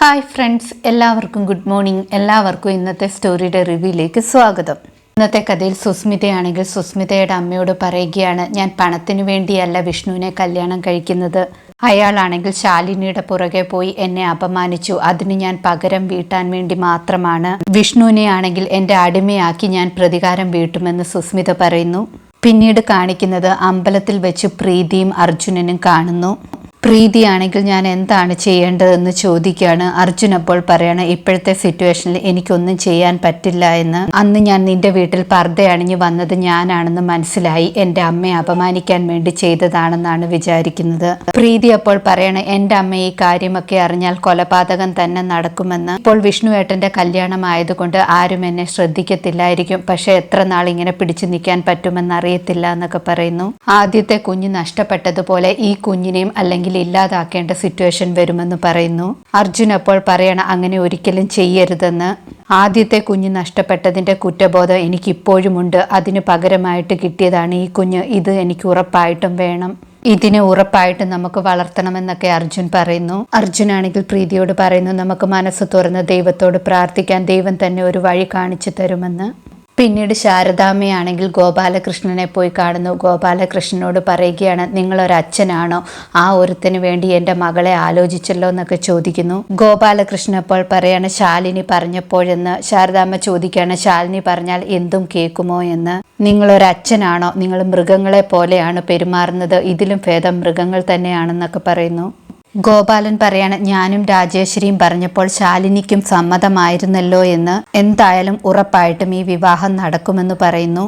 Hi friends എല്ലാവർക്കും good morning എല്ലാവർക്കും ഇന്നത്തെ സ്റ്റോറിയുടെ റിവ്യൂയിലേക്ക് സ്വാഗതം. ഇന്നത്തെ കഥയിൽ സുസ്മിതയാണെങ്കിൽ സുസ്മിതയുടെ അമ്മയോട് പറയുകയാണ് ഞാൻ പണത്തിനു വേണ്ടിയല്ല വിഷ്ണുവിനെ കല്യാണം കഴിക്കുന്നത്. അയാളാണെങ്കിൽ ശാലിനിയുടെ പുറകെ പോയി എന്നെ അപമാനിച്ചു. അതിന് ഞാൻ പകരം വീട്ടാൻ വേണ്ടി മാത്രമാണ്. വിഷ്ണുവിനെ ആണെങ്കിൽ എന്റെ അടിമയാക്കി ഞാൻ പ്രതികാരം വീട്ടുമെന്ന് സുസ്മിത പറയുന്നു. പിന്നീട് കാണിക്കുന്നത് അമ്പലത്തിൽ വെച്ച് പ്രീതിയും അർജുനനും കാണുന്നു. പ്രീതിയാണെങ്കിൽ ഞാൻ എന്താണ് ചെയ്യേണ്ടതെന്ന് ചോദിക്കുകയാണ്. അർജുൻ അപ്പോൾ പറയാണ് ഇപ്പോഴത്തെ സിറ്റുവേഷനിൽ എനിക്കൊന്നും ചെയ്യാൻ പറ്റില്ല എന്ന്. അന്ന് ഞാൻ നിന്റെ വീട്ടിൽ പർദ്ദ അണിഞ്ഞു വന്നത് ഞാനാണെന്ന് മനസ്സിലായി. എന്റെ അമ്മയെ അപമാനിക്കാൻ വേണ്ടി ചെയ്തതാണെന്നാണ് വിചാരിക്കുന്നത്. പ്രീതി അപ്പോൾ പറയണ എന്റെ അമ്മ ഈ കാര്യമൊക്കെ അറിഞ്ഞാൽ കൊലപാതകം തന്നെ നടക്കുമെന്ന്. ഇപ്പോൾ വിഷ്ണുവേട്ടന്റെ കല്യാണമായതുകൊണ്ട് ആരും എന്നെ ശ്രദ്ധിക്കത്തില്ലായിരിക്കും. പക്ഷെ എത്ര നാൾ ഇങ്ങനെ പിടിച്ചു നിൽക്കാൻ പറ്റുമെന്ന് അറിയത്തില്ല എന്നൊക്കെ പറയുന്നു. ആദ്യത്തെ കുഞ്ഞ് നഷ്ടപ്പെട്ടതുപോലെ ഈ കുഞ്ഞിനെയും അല്ലെങ്കിൽ ഇല്ലാതാക്കേണ്ട സിറ്റുവേഷൻ വരുമെന്ന് പറയുന്നു. അർജുൻ അപ്പോൾ പറയണ അങ്ങനെ ഒരിക്കലും ചെയ്യരുതെന്ന്. ആദ്യത്തെ കുഞ്ഞ് നഷ്ടപ്പെട്ടതിന്റെ കുറ്റബോധം എനിക്ക് ഇപ്പോഴുമുണ്ട് അതിന് പകരമായിട്ട് കിട്ടിയതാണ് ഈ കുഞ്ഞ്. ഇത് എനിക്ക് ഉറപ്പായിട്ടും വേണം. ഇതിനെ ഉറപ്പായിട്ട് നമുക്ക് വളർത്തണമെന്നൊക്കെ അർജുൻ പറയുന്നു. അർജുനാണെങ്കിൽ പ്രീതിയോട് പറയുന്നു നമുക്ക് മനസ്സ് തുറന്ന് ദൈവത്തോട് പ്രാർത്ഥിക്കാൻ ദൈവം തന്നെ ഒരു വഴി കാണിച്ചു തരുമെന്ന്. പിന്നീട് ശാരദാമ്മയാണെങ്കിൽ ഗോപാലകൃഷ്ണനെ പോയി കാണുന്നു. ഗോപാലകൃഷ്ണനോട് പറയുകയാണ് നിങ്ങളൊരച്ഛനാണോ? ആ ഒരുത്തിന് വേണ്ടി എന്റെ മകളെ ആലോചിച്ചല്ലോ എന്നൊക്കെ ചോദിക്കുന്നു. ഗോപാലകൃഷ്ണൻ അപ്പോൾ പറയാണ് ശാലിനി പറഞ്ഞപ്പോഴെന്ന്. ശാരദാമ്മ ചോദിക്കുകയാണ് ശാലിനി പറഞ്ഞാൽ എന്തും കേൾക്കുമോ എന്ന്? നിങ്ങളൊരച്ഛനാണോ? നിങ്ങൾ മൃഗങ്ങളെ പോലെയാണ് പെരുമാറുന്നത്. ഇതിലും ഭേദം മൃഗങ്ങൾ തന്നെയാണെന്നൊക്കെ പറയുന്നു. ഗോപാലൻ പറയാണ് ഞാനും രാജേശ്വരിയും പറഞ്ഞപ്പോൾ ശാലിനിക്കും സമ്മതമായിരുന്നല്ലോ എന്ന്. എന്തായാലും ഉറപ്പായിട്ടും ഈ വിവാഹം നടക്കുമെന്ന് പറയുന്നു.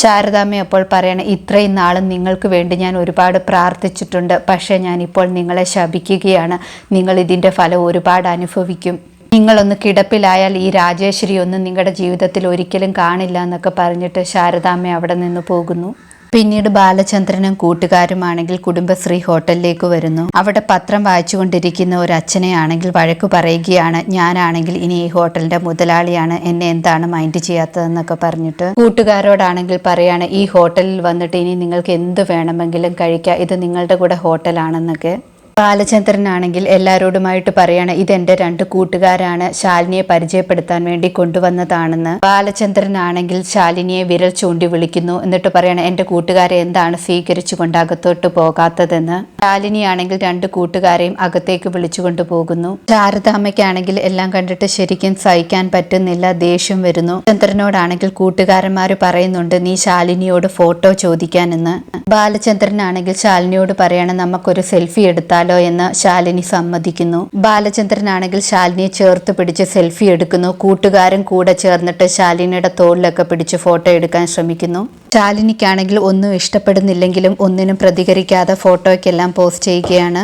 ശാരദാമ്മ അപ്പോൾ പറയണ ഇത്രയും നാളും നിങ്ങൾക്ക് വേണ്ടി ഞാൻ ഒരുപാട് പ്രാർത്ഥിച്ചിട്ടുണ്ട്. പക്ഷേ ഞാനിപ്പോൾ നിങ്ങളെ ശപിക്കുകയാണ്. നിങ്ങൾ ഇതിന്റെ ഫലം ഒരുപാട് അനുഭവിക്കും. നിങ്ങളൊന്ന് കിടപ്പിലായാൽ ഈ രാജേശ്വരി ഒന്നും നിങ്ങളുടെ ജീവിതത്തിൽ ഒരിക്കലും കാണില്ല എന്നൊക്കെ പറഞ്ഞിട്ട് ശാരദാമ്മ അവിടെ നിന്ന് പോകുന്നു. പിന്നീട് ബാലചന്ദ്രനും കൂട്ടുകാരുമാണെങ്കിൽ കുടുംബശ്രീ ഹോട്ടലിലേക്ക് വരുന്നു. അവിടെ പത്രം വായിച്ചുകൊണ്ടിരിക്കുന്ന ഒരു അച്ഛനെയാണെങ്കിൽ വഴക്കു പറയുകയാണ് ഞാനാണെങ്കിൽ ഇനി ഈ ഹോട്ടലിന്റെ മുതലാളിയാണ് എന്നെ എന്താണ് മൈൻഡ് ചെയ്യാത്തതെന്നൊക്കെ പറഞ്ഞിട്ട് കൂട്ടുകാരോടാണെങ്കിൽ പറയാണ് ഈ ഹോട്ടലിൽ വന്നിട്ട് ഇനി നിങ്ങൾക്ക് എന്ത് വേണമെങ്കിലും കഴിക്കാം ഇത് നിങ്ങളുടെ കൂടെ ഹോട്ടലാണെന്നൊക്കെ. ബാലചന്ദ്രനാണെങ്കിൽ എല്ലാവരോടുമായിട്ട് പറയാണ് ഇതെന്റെ രണ്ട് കൂട്ടുകാരാണ് ശാലിനിയെ പരിചയപ്പെടുത്താൻ വേണ്ടി കൊണ്ടുവന്നതാണെന്ന്. ബാലചന്ദ്രനാണെങ്കിൽ ശാലിനിയെ വിരൽ ചൂണ്ടി വിളിക്കുന്നു എന്നിട്ട് പറയണം എന്റെ കൂട്ടുകാരെ എന്താണ് സ്വീകരിച്ചു കൊണ്ട് അകത്തോട്ട് പോകാത്തതെന്ന്? ശാലിനിയാണെങ്കിൽ രണ്ട് കൂട്ടുകാരെയും അകത്തേക്ക് വിളിച്ചുകൊണ്ട് പോകുന്നു. ശാരദാമ്മയ്ക്കാണെങ്കിൽ എല്ലാം കണ്ടിട്ട് ശരിക്കും സഹിക്കാൻ പറ്റുന്നില്ല ദേഷ്യം വരുന്നു. ചന്ദ്രനോടാണെങ്കിൽ കൂട്ടുകാരന്മാർ പറയുന്നുണ്ട് നീ ശാലിനിയോട് ഫോട്ടോ ചോദിക്കാനെന്ന്. ബാലചന്ദ്രനാണെങ്കിൽ ശാലിനിയോട് പറയണം നമുക്കൊരു സെൽഫി എടുത്താൽ എടുത്താലോ എന്ന് ശാലിനി സമ്മതിക്കുന്നു. ബാലചന്ദ്രനാണെങ്കിൽ ശാലിനിയെ ചേർത്ത് പിടിച്ച് സെൽഫി എടുക്കുന്നു. കൂട്ടുകാരൻ കൂടെ ചേർന്നിട്ട് ശാലിനിയുടെ തോളിലൊക്കെ പിടിച്ച് ഫോട്ടോ എടുക്കാൻ ശ്രമിക്കുന്നു. ശാലിനിക്കാണെങ്കിൽ ഒന്നും ഇഷ്ടപ്പെടുന്നില്ലെങ്കിലും ഒന്നിനും പ്രതികരിക്കാതെ ഫോട്ടോയ്ക്കെല്ലാം പോസ്റ്റ് ചെയ്യുകയാണ്.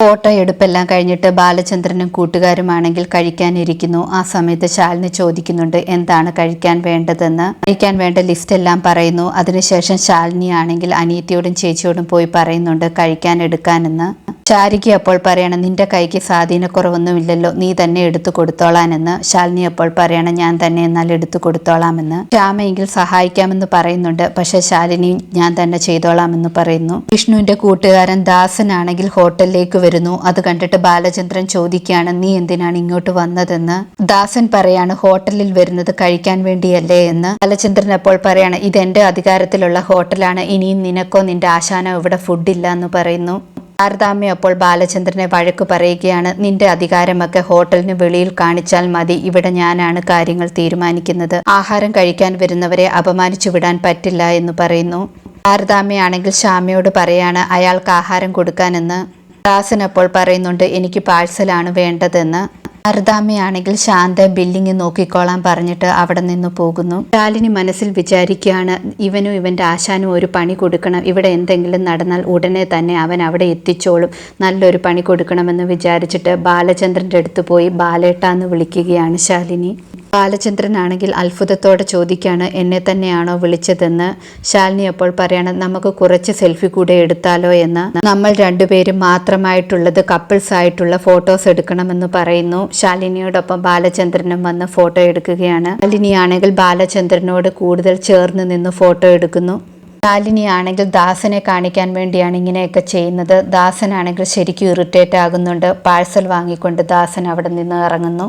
ഫോട്ടോ എടുപ്പെല്ലാം കഴിഞ്ഞിട്ട് ബാലചന്ദ്രനും കൂട്ടുകാരുമാണെങ്കിൽ കഴിക്കാനിരിക്കുന്നു. ആ സമയത്ത് ശാലിനി ചോദിക്കുന്നുണ്ട് എന്താണ് കഴിക്കാൻ വേണ്ടതെന്ന്? കഴിക്കാൻ വേണ്ട ലിസ്റ്റ് എല്ലാം പറയുന്നു. അതിനുശേഷം ശാലിനി ആണെങ്കിൽ അനിയത്തിയോടും ചേച്ചിയോടും പോയി പറയുന്നുണ്ട് കഴിക്കാൻ എടുക്കാനെന്ന്. ചാരിക്ക് അപ്പോൾ പറയണം നിന്റെ കൈക്ക് സ്വാധീനക്കുറവൊന്നുമില്ലല്ലോ നീ തന്നെ എടുത്തു കൊടുത്തോളാനെന്ന്. ശാലിനി അപ്പോൾ പറയണം ഞാൻ തന്നെ എന്നാൽ എടുത്തു കൊടുത്തോളാമെന്ന്. ശ്യാമയെങ്കിൽ സഹായിക്കാമെന്ന് പറയുന്നുണ്ട് പക്ഷെ ശാലിനി ഞാൻ തന്നെ ചെയ്തോളാമെന്ന് പറയുന്നു. വിഷ്ണുവിന്റെ കൂട്ടുകാരൻ ദാസനാണെങ്കിൽ ഹോട്ടലിലേക്ക് വരുന്നു. അത് കണ്ടിട്ട് ബാലചന്ദ്രൻ ചോദിക്കുകയാണ് നീ എന്തിനാണ് ഇങ്ങോട്ട് വന്നതെന്ന്? ദാസൻ പറയാണ് ഹോട്ടലിൽ വരുന്നത് കഴിക്കാൻ വേണ്ടിയല്ലേ എന്ന്. ബാലചന്ദ്രൻ അപ്പോൾ പറയാണ് ഇത് എന്റെ അധികാരത്തിലുള്ള ഹോട്ടലാണ് ഇനിയും നിനക്കോ നിന്റെ ആശാനോ ഇവിടെ ഫുഡില്ല എന്ന് പറയുന്നു. ശാരദാമ്മ അപ്പോൾ ബാലചന്ദ്രനെ വഴക്ക് പറയുകയാണ്. നിന്റെ അധികാരമൊക്കെ ഹോട്ടലിന് വെളിയിൽ കാണിച്ചാൽ മതി. ഇവിടെ ഞാനാണ് കാര്യങ്ങൾ തീരുമാനിക്കുന്നത്. ആഹാരം കഴിക്കാൻ വരുന്നവരെ അപമാനിച്ചു വിടാൻ പറ്റില്ല എന്ന് പറയുന്നു. ശാരദാമ്മയാണെങ്കിൽ ശ്യാമയോട് പറയാണ് അയാൾക്ക് ആഹാരം കൊടുക്കാനെന്ന്. ദാസൻ അപ്പോൾ പറയുന്നുണ്ട് എനിക്ക് പാഴ്സലാണ് വേണ്ടതെന്ന്. അർദാമയാണെങ്കിൽ ശാന്ത ബില്ലിങ് നോക്കിക്കോളാൻ പറഞ്ഞിട്ട് അവിടെ നിന്ന് പോകുന്നു. ശാലിനി മനസ്സിൽ വിചാരിക്കുകയാണ് ഇവനും ഇവന്റെ ആശാനും ഒരു പണി കൊടുക്കണം. ഇവിടെ എന്തെങ്കിലും നടന്നാൽ ഉടനെ തന്നെ അവൻ അവിടെ എത്തിച്ചോളും. നല്ലൊരു പണി കൊടുക്കണമെന്ന് വിചാരിച്ചിട്ട് ബാലചന്ദ്രന്റെ അടുത്ത് പോയി ബാലേട്ട എന്ന് വിളിക്കുകയാണ് ശാലിനി. ബാലചന്ദ്രനാണെങ്കിൽ അത്ഭുതത്തോടെ ചോദിക്കാണ് എന്നെ തന്നെയാണോ വിളിച്ചതെന്ന്? ശാലിനി അപ്പോൾ പറയണം നമുക്ക് കുറച്ച് സെൽഫി കൂടെ എടുത്താലോ എന്ന്. നമ്മൾ രണ്ടുപേരും മാത്രമായിട്ടുള്ളത് കപ്പിൾസ് ആയിട്ടുള്ള ഫോട്ടോസ് എടുക്കണമെന്ന് പറയുന്നു. ശാലിനിയോടൊപ്പം ബാലചന്ദ്രനും വന്ന് ഫോട്ടോ എടുക്കുകയാണ്. ശാലിനിയാണെങ്കിൽ ബാലചന്ദ്രനോട് കൂടുതൽ ചേർന്ന് നിന്ന് ഫോട്ടോ എടുക്കുന്നു. ശാലിനിയാണെങ്കിൽ ദാസനെ കാണിക്കാൻ വേണ്ടിയാണ് ഇങ്ങനെയൊക്കെ ചെയ്യുന്നത്. ദാസനാണെങ്കിൽ ശരിക്കും ഇറിറ്റേറ്റ് ആകുന്നുണ്ട്. പാഴ്സൽ വാങ്ങിക്കൊണ്ട് ദാസൻ അവിടെ നിന്ന് ഇറങ്ങുന്നു.